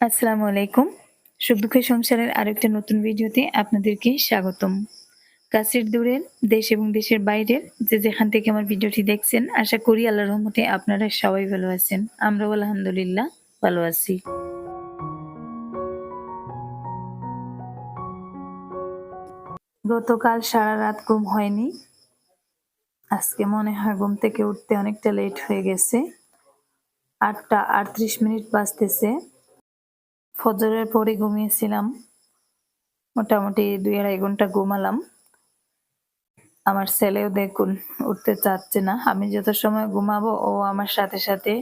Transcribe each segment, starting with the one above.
আসসালামু আলাইকুম। সুখ দুঃখের সংসারের আরেকটা নতুন ভিডিওতে আপনাদেরকে স্বাগতম। কাছের দূরের দেশ এবং দেশের বাইরের যে যেখান থেকে আমার ভিডিওটি দেখছেন, আশা করি আল্লাহ রহমতে আপনারা সবাই ভালো আছেন। আমরাও আলহামদুলিল্লাহ ভালো আছি। গতকাল সারা রাত ঘুম হয়নি। আজকে মনে হয় ঘুম থেকে উঠতে অনেকটা লেট হয়ে গেছে। আটটা আটত্রিশ মিনিট বাজতেছে। ফজরের পরে ঘুমিয়েছিলাম। মোটামুটি দুই আড়াই ঘণ্টা ঘুমালাম। আমার ছেলেও দেখুন উঠতে চাচ্ছে না। আমি যত সময় ঘুমাবো ও আমার সাথে সাথে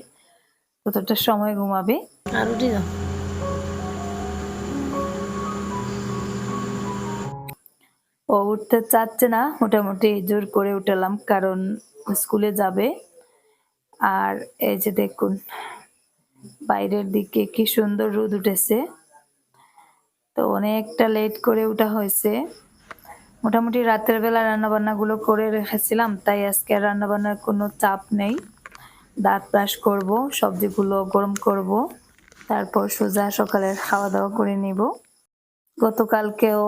ততটা সময় ঘুমাবে। আর উঠি যাও। ও উঠতে চাচ্ছে না মোটামুটি জোর করে উঠালাম কারণ স্কুলে যাবে। আর এই যে দেখুন বাইরের দিকে কি সুন্দর রোদ উঠেছে। তো অনেকটা লেট করে উঠা হয়েছে। মোটামুটি রাতের বেলা রান্নাবান্নাগুলো করে রেখেছিলাম, তাই আজকে আর রান্নাবান্নার কোনো চাপ নেই। দাঁত ব্রাশ করব, সবজিগুলো গরম করব, তারপর সোজা সকালের খাওয়া দাওয়া করে নিব। গতকালকেও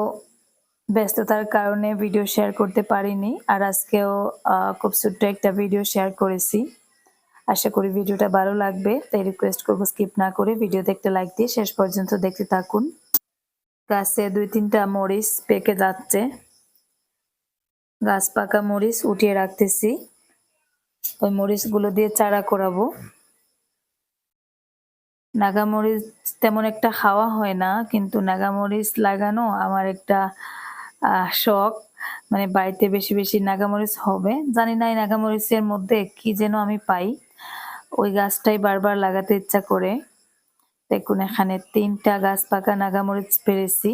ব্যস্ততার কারণে ভিডিও শেয়ার করতে পারিনি, আর আজকেও খুব ছোট্ট একটা ভিডিও শেয়ার করেছি। আশা করি ভিডিওটা ভালো লাগবে, তাই রিকোয়েস্ট করব স্কিপ না করে ভিডিও দেখতে লাইক দিয়ে শেষ পর্যন্ত দেখতে থাকুন। গাছে দুই তিনটা মরিচ পেকে যাচ্ছে। গাছ পাকা মরিচ উঠিয়ে রাখতেছি। ওই মরিচগুলো দিয়ে চারা করাবো। নাগামরিচ তেমন একটা খাওয়া হয় না, কিন্তু নাগামরিচ লাগানো আমার একটা শখ। মানে বাড়িতে বেশি বেশি নাগামরিচ হবে। জানি না এই নাগামরিচের মধ্যে কি যেন আমি পাই। ওই গাছটাই বারবার লাগাতে ইচ্ছা করে। দেখুন, এখানে তিনটা গাছ, পাকা নাগামরিচ পেরেছি।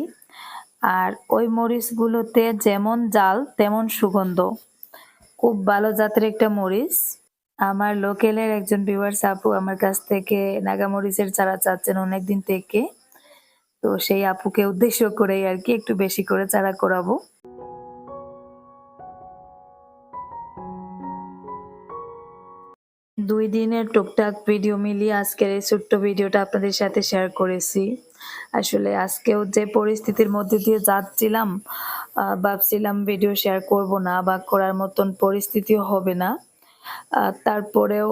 আর ওই মরিচগুলোতে যেমন জাল, তেমন সুগন্ধ। খুব ভালো জাতের একটা মরিচ। আমার লোকেলের একজন ভিউয়ার্স আপু আমার কাছ থেকে নাগামরিচের চারা চাচ্ছেন অনেকদিন থেকে। তো সেই আপুকে উদ্দেশ্য করেই আর কি একটু বেশি করে চারা করাবো। দুই দিনের টুকটাক ভিডিও মিলিয়ে আজকের এই ছোট্ট ভিডিওটা আপনাদের সাথে শেয়ার করেছি। আসলে আজকেও যে পরিস্থিতির মধ্যে দিয়ে যাচ্ছিলাম ভাবছিলাম ভিডিও শেয়ার করব না বা করার মতন পরিস্থিতিও হবে না। তারপরেও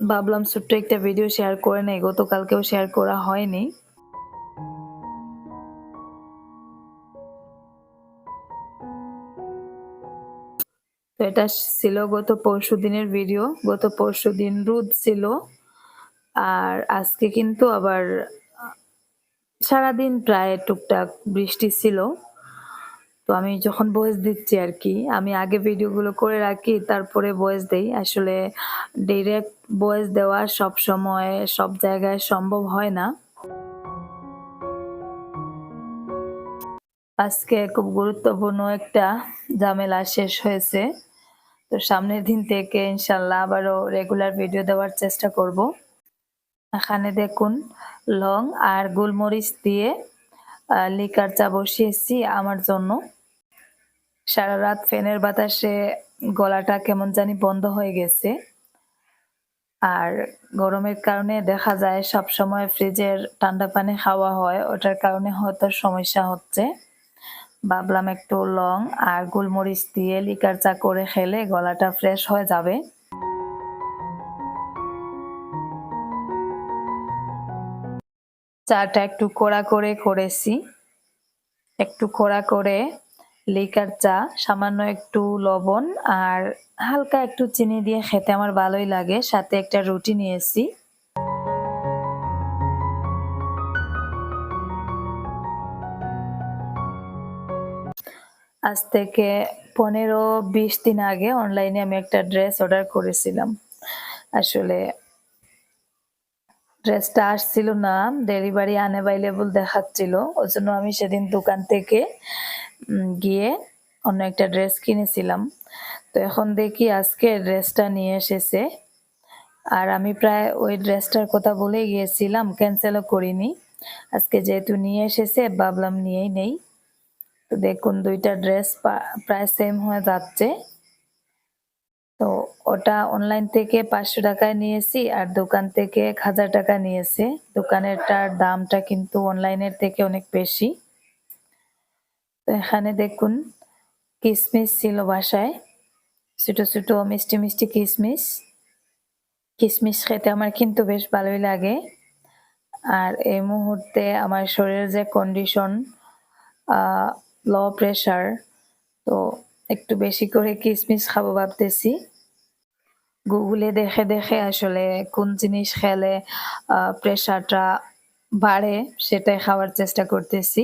ভাবলাম ছোট্ট একটা ভিডিও শেয়ার করে নেই, গতকালকেও শেয়ার করা হয়নি। তো এটা ছিল গত পরশু দিনের ভিডিও গত পরশু দিন রোদ ছিল। আর আজকে কিন্তু আবার, সারাদিন প্রায় টুকটাক বৃষ্টি ছিল। তো আমি যখন ভয়েস দিচ্ছি আর কি, আমি আগে ভিডিওগুলো করে রাখি, তারপরে ভয়েস দেই। আসলে ডিরেক্ট ভয়েস দেওয়া সব সময়, সব জায়গায় সম্ভব হয় না। আজকে খুব গুরুত্বপূর্ণ একটা ঝামেলা শেষ হয়েছে। তো সামনের দিন থেকে ইনশাল্লাহ আবারও রেগুলার ভিডিও দেওয়ার চেষ্টা করব। এখানে দেখুন, লং আর গোলমরিচ দিয়ে লিকার চা বসিয়েছি আমার জন্য। সারা রাত ফ্যানের বাতাসে গলাটা কেমন জানি বন্ধ হয়ে গেছে। আর গরমের কারণে দেখা যায় সব সময় ফ্রিজের ঠান্ডা পানি খাওয়া হয়, ওটার কারণে হয়তো সমস্যা হচ্ছে। ভাবলাম একটু লং আর গোলমরিচ দিয়ে লিকার চা করে খেলে গলাটা ফ্রেশ হয়ে যাবে। চাটা একটু কড়া করে করেছি। একটু কড়া করে লিকার চা, সামান্য একটু লবণ আর হালকা একটু চিনি দিয়ে খেতে আমার ভালোই লাগে। সাথে একটা রুটি নিয়েছি। আজ থেকে পনেরো বিশ দিন আগে অনলাইনে আমি একটা ড্রেস অর্ডার করেছিলাম। আসলে ড্রেসটা আসছিল না ডেলিভারি আনঅ্যাভেলেবল দেখাচ্ছিল। ওই জন্য আমি সেদিন দোকান থেকে গিয়ে অন্য একটা ড্রেস কিনেছিলাম। তো এখন দেখি আজকে ড্রেসটা নিয়ে এসেছে। আর আমি প্রায় ওই ড্রেসটার কথা বলে গিয়েছিলাম ক্যান্সেলও করিনি। আজকে যেহেতু নিয়ে এসেছে, ভাবলাম নিয়েই নেই। তো দেখুন, দুইটা ড্রেস প্রায় সেম হয়ে যাচ্ছে। তো ওটা অনলাইন থেকে পাঁচশো টাকায় নিয়েছি আর দোকান থেকে এক হাজার টাকা নিয়েছে। দোকানেরটার দামটা কিন্তু অনলাইনের থেকে অনেক বেশি। তো এখানে দেখুন, কিসমিস ছিল বাসায়। ছোটো ছোটো মিষ্টি মিষ্টি কিসমিস। কিসমিস খেতে আমার কিন্তু বেশ ভালোই লাগে। আর এই মুহূর্তে আমার শরীরের যে কন্ডিশন লো প্রেশার তো একটু বেশি করে কিসমিস খাব ভাবতেছি। গুগলে দেখে দেখে আসলে কোন জিনিস খেলে প্রেশারটা বাড়ে সেটাই খাওয়ার চেষ্টা করতেছি।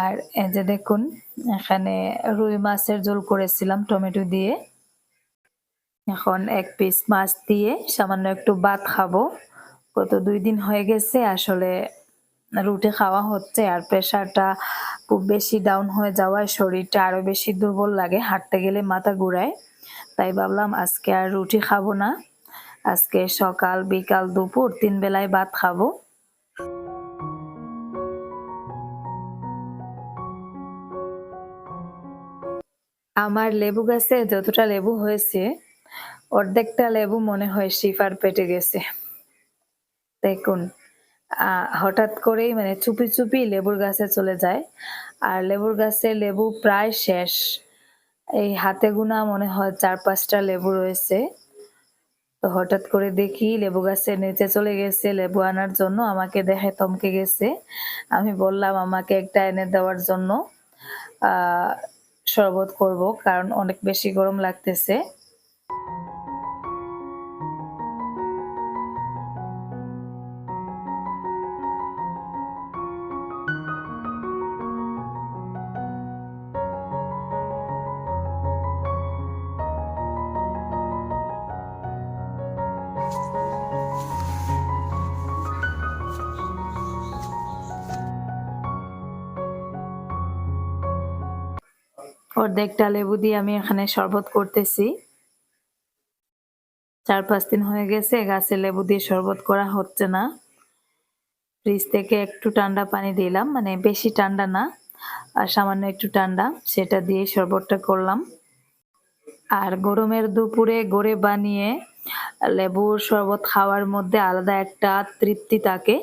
আর যে দেখুন, এখানে রুই মাছের ঝোল করেছিলাম টমেটো দিয়ে। এখন এক পিস মাছ দিয়ে সামান্য একটু ভাত খাব। গত দুই দিন হয়ে গেছে, আসলে রুটি খাওয়া হচ্ছে আর প্রেশারটা খুব বেশি ডাউন হয়ে যাওয়ায় শরীরটা আরও বেশি দুর্বল লাগে, হাঁটতে গেলে মাথা ঘুরায়। তাই ভাবলাম আজকে আর রুটি খাব না। আজকে সকাল, বিকাল, দুপুর তিন বেলায় ভাত খাব। আমার লেবু গাছে যতটা লেবু হয়েছে, অর্ধেকটা লেবু মনে হয় শিফার পেটে গেছে। দেখুন হঠাৎ করেই মানে চুপি চুপি লেবুর গাছে চলে যায়। আর লেবুর গাছে লেবু প্রায় শেষ। এই হাতে গুনা মনে হয় চার পাঁচটা লেবু রয়েছে। তো হঠাৎ করে দেখি লেবু গাছের নিচে চলে গেছে, লেবু আনার জন্য। আমাকে দেখে থমকে গেছে। আমি বললাম, আমাকে একটা এনে দেওয়ার জন্য শরবত করব, কারণ অনেক বেশি গরম লাগতেছে। অর্ধেকটা লেবু দিয়ে আমি এখানে শরবত করতেছি। চার পাঁচ দিন হয়ে গেছে, গাছে লেবু দিয়ে শরবত করা হচ্ছে না। ফ্রিজ থেকে একটু ঠান্ডা পানি দিলাম মানে বেশি ঠান্ডা না, আর সামান্য একটু ঠান্ডা, সেটা দিয়ে শরবতটা করলাম। আর গরমের দুপুরে গড়ে বানিয়ে লেবুর শরবত খাওয়ার মধ্যে আলাদা একটা তৃপ্তি থাকে।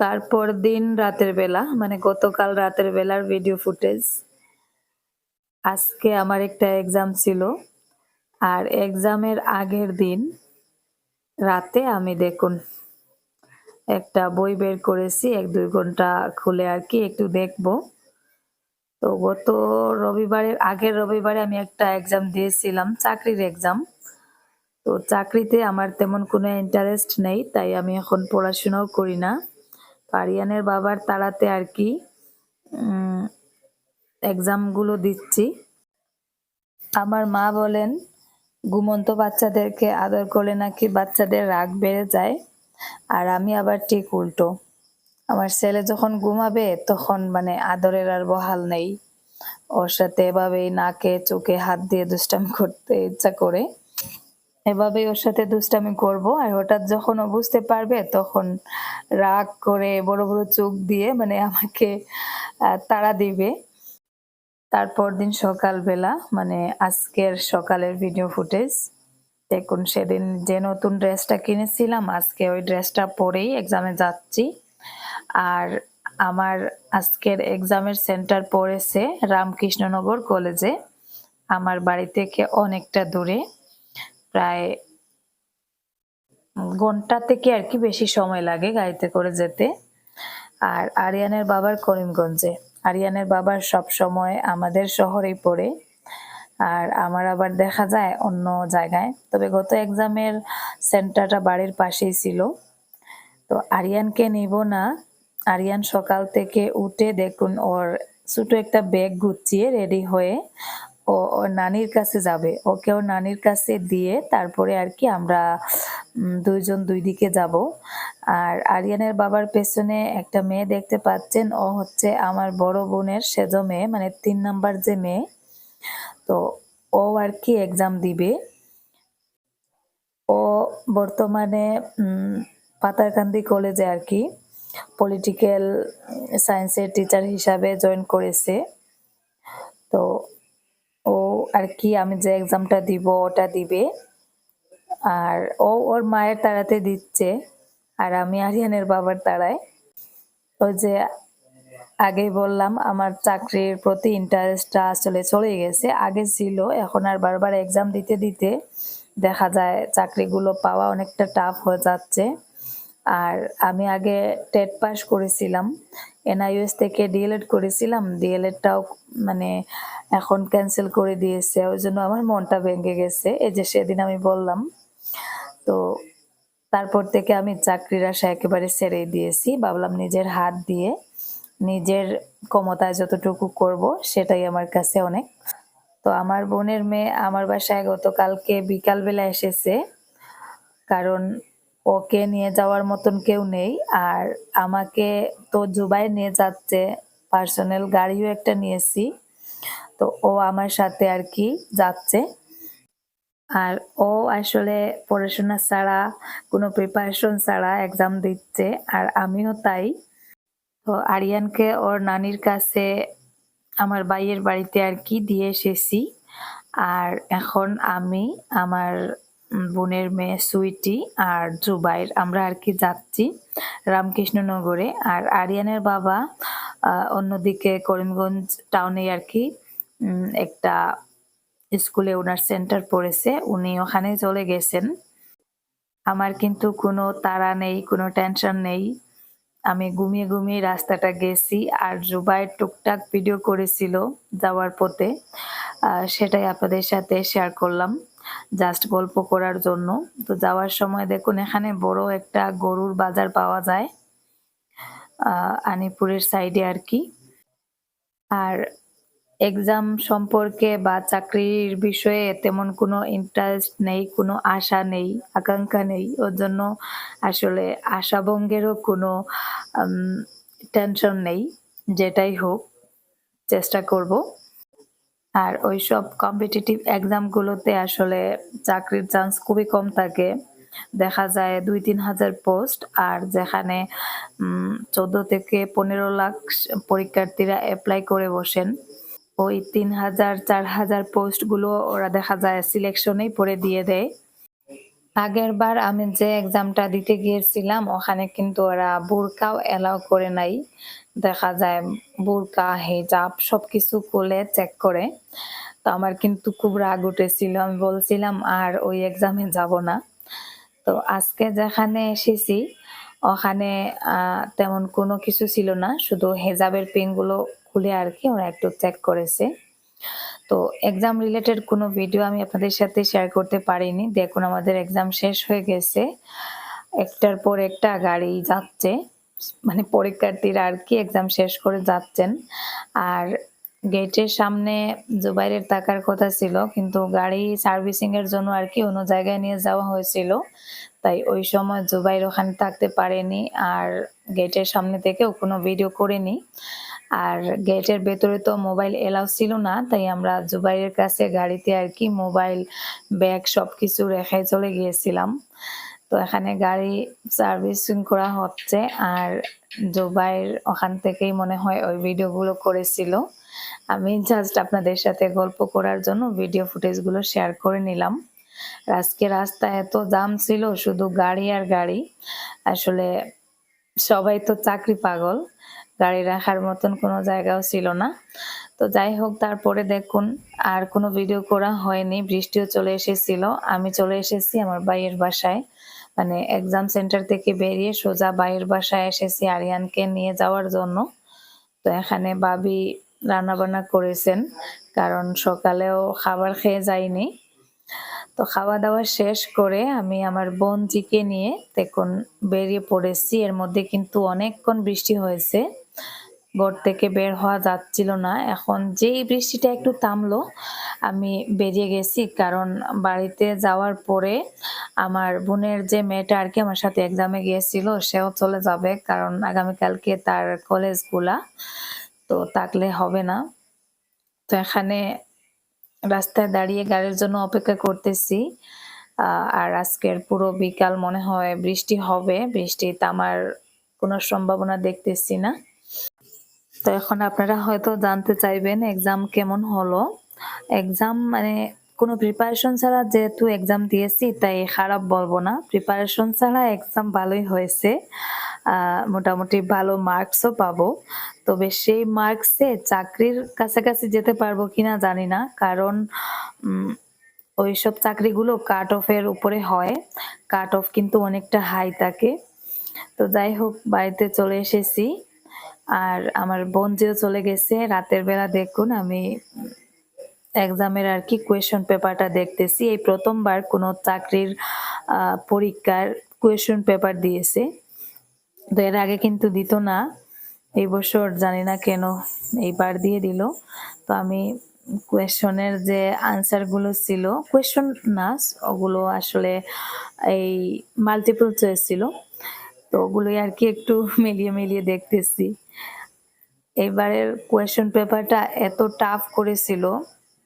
তারপর দিন রাতের বেলা মানে গতকাল রাতের বেলার ভিডিও ফুটেজ আজকে আমার একটা এক্সাম ছিল। আর এক্সামের আগের দিন রাতে আমি দেখুন, একটা বই বের করেছি, এক দুই ঘণ্টা খুলে আর কি একটু দেখব। তো গত রবিবারের, আগের রবিবারে আমি একটা এক্সাম দিয়েছিলাম, চাকরির এক্সাম তো চাকরিতে আমার তেমন কোনো ইন্টারেস্ট নেই, তাই আমি এখন পড়াশোনাও করি না। আরিয়ানের বাবার তাড়াতে আর কি এক্সামগুলো দিচ্ছি। আমার মা বলেন, ঘুমন্ত বাচ্চাদেরকে আদর করলে নাকি বাচ্চাদের রাগ বেড়ে যায়? আর আমি আবার ঠিক উল্টো। আমার ছেলে যখন ঘুমাবে, তখন মানে আদরের আর বহাল নেই। ওর সাথে এভাবেই নাকে, চোখে হাত দিয়ে দুষ্টাম করতে ইচ্ছা করে। এভাবেই ওর সাথে দুষ্টামি করব আর হঠাৎ যখন ও বুঝতে পারবে, তখন রাগ করে বড় বড় চোখ দিয়ে মানে আমাকে তাড়া দিবে। তারপর দিন সকালবেলা মানে আজকের সকালের ভিডিও ফুটেজ দেখুন সেদিন যে নতুন ড্রেসটা কিনেছিলাম, আজকে ওই ড্রেসটা পরেই এক্সামে যাচ্ছি। আর আমার আজকের এক্সামের সেন্টার পড়েছে রামকৃষ্ণনগর কলেজে আমার বাড়ি থেকে অনেকটা দূরে। প্রায় ঘণ্টা থেকে আর কি বেশি সময় লাগে গাড়িতে করে যেতে। আর আরিয়ানের বাবার করিমগঞ্জে। আরিয়ানের বাবার সব সময় আমাদের শহরেই পড়ে। আর আমার আবার দেখা যায় অন্য জায়গায়। তবে গত এক্সামের সেন্টারটা বাড়ির পাশেই ছিল। তো আরিয়ানকে নিব না। আরিয়ান সকাল থেকে উঠে দেখুন ওর ছোট একটা ব্যাগ গুছিয়ে রেডি হয়ে ও নানির কাছে যাবে। ওকে ওর নানির কাছে দিয়ে তারপরে আর কি আমরা দুইজন দুই দিকে যাব। আর আরিয়ানের বাবার পেছনে একটা মেয়ে দেখতে পাচ্ছেন। ও হচ্ছে আমার বড় বোনের সেজ মেয়ে মানে তিন নাম্বার যে মেয়ে। তো ও আর কি এক্সাম দিবে। ও বর্তমানে পাতারকান্দি কলেজে আর কি পলিটিক্যাল সায়েন্সের টিচার হিসাবে জয়েন করেছে। তো ও আর কি, আমি যে এক্সামটা দিব, ওটা দিবে। আর ও ওর মায়ের তাড়াতে দিচ্ছে, আর আমি আরিয়ানের বাবার তাড়ায়। ওই যে আগেই বললাম, আমার চাকরির প্রতি ইন্টারেস্টটা আসলে চলে গেছে, আগে ছিল, এখন আর বারবার এক্সাম দিতে দিতে দেখা যায় চাকরিগুলো পাওয়া অনেকটা টাফ হয়ে যাচ্ছে। আর আমি আগে টেট পাস করেছিলাম, এনআইএস থেকে ডিএলএড করেছিলাম, ডিএলএডটাও মানে এখন ক্যান্সেল করে দিয়েছে, ওই জন্য আমার মনটা ভেঙে গেছে, এই যে সেদিন আমি বললাম। তো তারপর থেকে আমি চাকরির আশা একেবারে ছেড়ে দিয়েছি, ভাবলাম নিজের হাত দিয়ে নিজের ক্ষমতায় যতটুকু করব সেটাই আমার কাছে অনেক। তো আমার বোনের মেয়ে আমার বাসায় গতকালকে বিকালবেলা এসেছে, কারণ ওকে নিয়ে যাওয়ার মতন কেউ নেই। আর আমাকে তো জুবাই নিয়ে যাচ্ছে, পার্সোনাল গাড়িও একটা নিয়েছি। তো ও আমার সাথে আর কি যাচ্ছে। আর ও আসলে পড়াশোনা ছাড়া, কোনো প্রিপারেশন ছাড়া এক্সাম দিচ্ছে, আর আমিও তাই। তো আরিয়ানকে ওর নানির কাছে আমার বাইয়ের বাড়িতে আর কি দিয়ে এসেছি। আর এখন আমি আমার বোনের মেয়ে সুইটি আর জুবাইর। আমরা আর কি যাচ্ছি রামকৃষ্ণনগরে। আর আরিয়ানের বাবা অন্যদিকে করিমগঞ্জ টাউনে আর কি একটা স্কুলে ওনার সেন্টার পড়েছে। উনি ওখানে চলে গেছেন। আমার কিন্তু কোনো তাড়া নেই, কোনো টেনশন নেই। আমি ঘুমিয়ে ঘুমিয়ে রাস্তাটা গেছি আর জুবাইর টুকটাক ভিডিও করেছিল যাওয়ার পথে। সেটাই আপনাদের সাথে শেয়ার করলাম জাস্ট গল্প করার জন্য। তো যাওয়ার সময় দেখুন, এখানে বড় একটা গরুর বাজার পাওয়া যায় আনিপুরের সাইডে আর কি। আর এক্সাম সম্পর্কে বা চাকরির বিষয়ে তেমন কোনো ইন্টারেস্ট নেই, কোনো আশা নেই, আকাঙ্ক্ষা নেই। ওর জন্য আসলে আশাভঙ্গেরও কোনো টেনশন নেই, যেটাই হোক, চেষ্টা করব। আর ওই সব কম্পিটিটিভ এক্সামগুলোতে আসলে চাকরির চান্স খুবই কম থাকে। দেখা যায় দুই তিন হাজার পোস্ট আর যেখানে চোদ্দ থেকে পনেরো লাখ পরীক্ষার্থীরা অ্যাপ্লাই করে বসেন। ওই তিন হাজার, চার হাজার পোস্টগুলো ওরা দেখা যায় সিলেকশনেই পরে দিয়ে দেয়। আগের বার আমি যে এক্সামটা দিতে গিয়েছিলাম, ওখানে কিন্তু ওরা বোরকাও এলাও করে নাই। দেখা যায় বোরকা, হেজাব সবকিছু খুলে চেক করে। তো আমার কিন্তু খুব রাগ উঠেছিল। আমি বলছিলাম, আর ওই এক্সামে যাব না। তো আজকে যেখানে এসেছি, ওখানে তেমন কোনো কিছু ছিল না। শুধু হেজাবের পিনগুলো খুলে আর কি ওরা একটু চেক করেছে। তো এক্সাম রিলেটেড কোনো ভিডিও আমি আপনাদের সাথে শেয়ার করতে পারিনি। দেখুন, আমাদের এক্সাম শেষ হয়ে গেছে। একটার পর একটা গাড়ি যাচ্ছে। মানে পরীক্ষার্থীরা আর কি এক্সাম শেষ করে যাচ্ছেন। আর গেটের সামনে জুবাইরের থাকার কথা ছিল, কিন্তু গাড়ি সার্ভিসিং এর জন্য আর কি অন্য জায়গায় নিয়ে যাওয়া হয়েছিল। তাই ওই সময় জুবাইর ওখানে থাকতে পারেনি আর গেটের সামনে থেকেও কোনো ভিডিও করেনি। আর গেটের ভেতরে তো মোবাইল এলাও ছিল না, তাই আমরা জুবাইরের কাছে গাড়িতে আর কি মোবাইল ব্যাগ সব কিছু রেখে চলে গিয়েছিলাম। তো এখানে গাড়ি সার্ভিসিং করা হচ্ছে আর জুবাইর ওখান থেকেই মনে হয় ওই ভিডিওগুলো করেছিল। আমি জাস্ট আপনাদের সাথে গল্প করার জন্য ভিডিও ফুটেজগুলো শেয়ার করে নিলাম। আজকে রাস্তায় এত জাম ছিল, শুধু গাড়ি আর গাড়ি। আসলে সবাই তো চাকরি পাগল, গাড়ি রাখার মতন কোনো জায়গাও ছিল না। তো যাই হোক, তারপরে দেখুন, আর কোনো ভিডিও করা হয়নি, বৃষ্টিও চলে এসেছিল। আমি চলে এসেছি আমার বাইয়ের বাসায়। মানে এক্সাম সেন্টার থেকে বেরিয়ে সোজা বাইয়ের বাসায় এসেছি আরিয়ানকে নিয়ে যাওয়ার জন্য। তো এখানে বাবি রান্নাবান্না করেছেন, কারণ সকালেও খাবার খেয়ে যাইনি। তো খাওয়া দাওয়া শেষ করে আমি আমার বোনজিকে নিয়ে তখন বেরিয়ে পড়েছি। এর মধ্যে কিন্তু অনেকক্ষণ বৃষ্টি হয়েছে। ঘর থেকে বের হওয়া যাচ্ছিল না। এখন যেই বৃষ্টিটা একটু থামলো, আমি বেরিয়ে গেছি। কারণ বাড়িতে যাওয়ার পরে আমার বোনের যে মেয়েটা আর কি আমার সাথে এক্সামে গিয়েছিল, সেও চলে যাবে। কারণ আগামীকালকে তার কলেজগুলা, তো থাকলে হবে না। তো এখানে রাস্তায় দাঁড়িয়ে গাড়ির জন্য অপেক্ষা করতেছি। আর আজকের পুরো বিকাল মনে হয় বৃষ্টি হবে। বৃষ্টি তামার কোনো সম্ভাবনা দেখতেছি না। তো এখন আপনারা হয়তো জানতে চাইবেন এক্সাম কেমন হলো। এক্সাম মানে কোনো প্রিপারেশন ছাড়া যেহেতু এক্সাম দিয়েছি, তাই খারাপ বলব না। প্রিপারেশন ছাড়া এক্সাম ভালোই হয়েছে। মোটামুটি ভালো মার্কসও পাবো। তবে সেই মার্কসে চাকরির কাছাকাছি যেতে পারব কিনা জানি না। কারণ ওইসব চাকরিগুলো কাট অফের উপরে হয়। কাট অফ কিন্তু অনেকটা হাই থাকে। তো যাই হোক, বাড়িতে চলে এসেছি। আর আমার বোন যেও চলে গেছে, রাতের বেলা দেখুন আমি এক্সামের আর কি কোয়েশন পেপারটা দেখতেছি। এই প্রথমবার কোনো চাকরির পরীক্ষার কোয়েশন পেপার দিয়েছে। তো এর আগে কিন্তু দিত না। এই বছর জানি না কেন এইবার দিয়ে দিল। তো আমি কোয়েশনের যে আনসারগুলো ছিল কোয়েশন না, ওগুলো আসলে এই মাল্টিপল চয়েস ছিল। তো ওগুলোই আর কি একটু মিলিয়ে মিলিয়ে দেখতেছি। এবারের কোয়েশন পেপারটা এত টাফ করেছিল।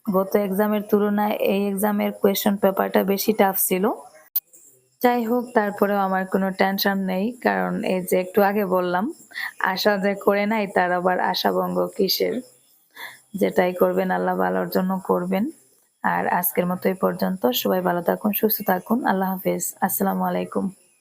গত এক্সামের তুলনায় এই এক্সামের কোয়েশন পেপারটা বেশি টাফ ছিল। যাই হোক, তারপরেও আমার কোনো টেনশন নেই, কারণ এই যে একটু আগে বললাম, আশা যে করে নাই, তার আবার আশাভঙ্গ কিসের? যেটাই করবেন, আল্লাহ ভালোর জন্য করবেন। আর আজকের মতো এই পর্যন্ত। সবাই ভালো থাকুন, সুস্থ থাকুন। আল্লাহ হাফেজ। আসসালামু আলাইকুম।